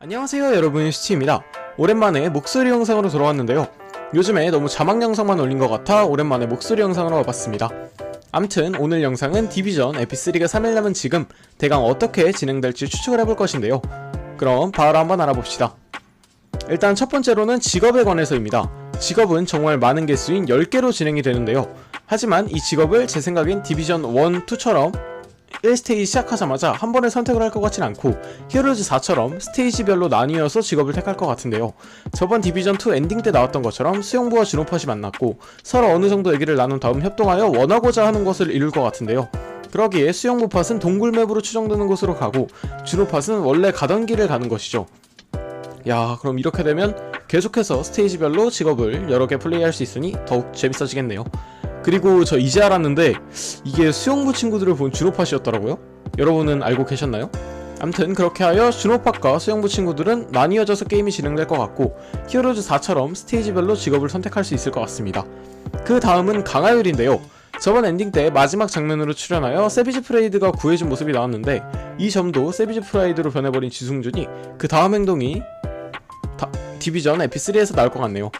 안녕하세요 여러분. 슈치입니다. 오랜만에 목소리 영상으로 돌아왔는데요. 요즘에 너무 자막 영상만 올린 것 같아 오랜만에 목소리 영상으로 와봤습니다. 암튼 오늘 영상은 디비전 에피3가 3일 남은 지금 대강 어떻게 진행될지 추측을 해볼 것인데요. 그럼 바로 한번 알아봅시다. 일단 첫 번째로는 직업에 관해서입니다. 직업은 정말 많은 개수인 10개로 진행이 되는데요. 하지만 이 직업을 제 생각엔 디비전 1, 2처럼 1스테이지 시작하자마자 한 번에 선택을 할 것 같진 않고 히어로즈 4처럼 스테이지별로 나뉘어서 직업을 택할 것 같은데요. 저번 디비전2 엔딩 때 나왔던 것처럼 수영부와 준호팟이 만났고 서로 어느 정도 얘기를 나눈 다음 협동하여 원하고자 하는 것을 이룰 것 같은데요. 그러기에 수영부 팟은 동굴맵으로 추정되는 곳으로 가고 준호팟은 원래 가던 길을 가는 것이죠. 야 그럼 이렇게 되면 계속해서 스테이지별로 직업을 여러 개 플레이할 수 있으니 더욱 재밌어지겠네요. 그리고 저 이제 알았는데 이게 수영부 친구들을 본 준호팟이었더라고요. 여러분은 알고 계셨나요? 암튼 그렇게 하여 준호팟과 수영부 친구들은 나뉘어져서 게임이 진행될 것 같고 히어로즈 4처럼 스테이지별로 직업을 선택할 수 있을 것 같습니다. 그 다음은 강하율인데요. 저번 엔딩 때 마지막 장면으로 출연하여 세비지 프레이드가 구해준 모습이 나왔는데 이 점도 세비지 프라이드로 변해버린 지승준이 그 다음 행동이 다- 디비전 에피3에서 나올 것 같네요.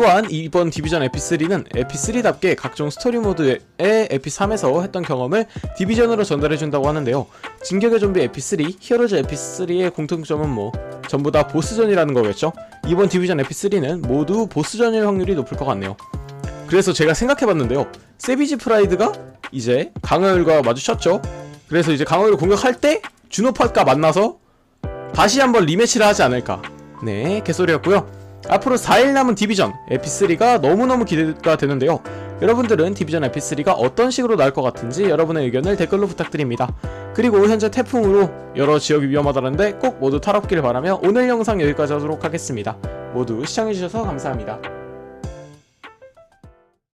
또한 이번 디비전 에피3는 에피3답게 각종 스토리 모드의 에피3에서 했던 경험을 디비전으로 전달해준다고 하는데요. 진격의 좀비 에피3, 히어로즈 에피3의 공통점은 뭐 전부 다 보스전이라는 거겠죠? 이번 디비전 에피3는 모두 보스전일 확률이 높을 것 같네요. 그래서 제가 생각해봤는데요. 세비지 프라이드가 이제 강하율과 마주쳤죠. 그래서 이제 강하율을 공격할 때 준호팟과 만나서 다시 한번 리매치를 하지 않을까. 네, 개소리였고요. 앞으로 4일 남은 디비전 에피3가 너무너무 기대가 되는데요. 여러분들은 디비전 에피3가 어떤 식으로 나올 것 같은지 여러분의 의견을 댓글로 부탁드립니다. 그리고 현재 태풍으로 여러 지역이 위험하다는데 꼭 모두 탈없기를 바라며 오늘 영상 여기까지 하도록 하겠습니다. 모두 시청해주셔서 감사합니다.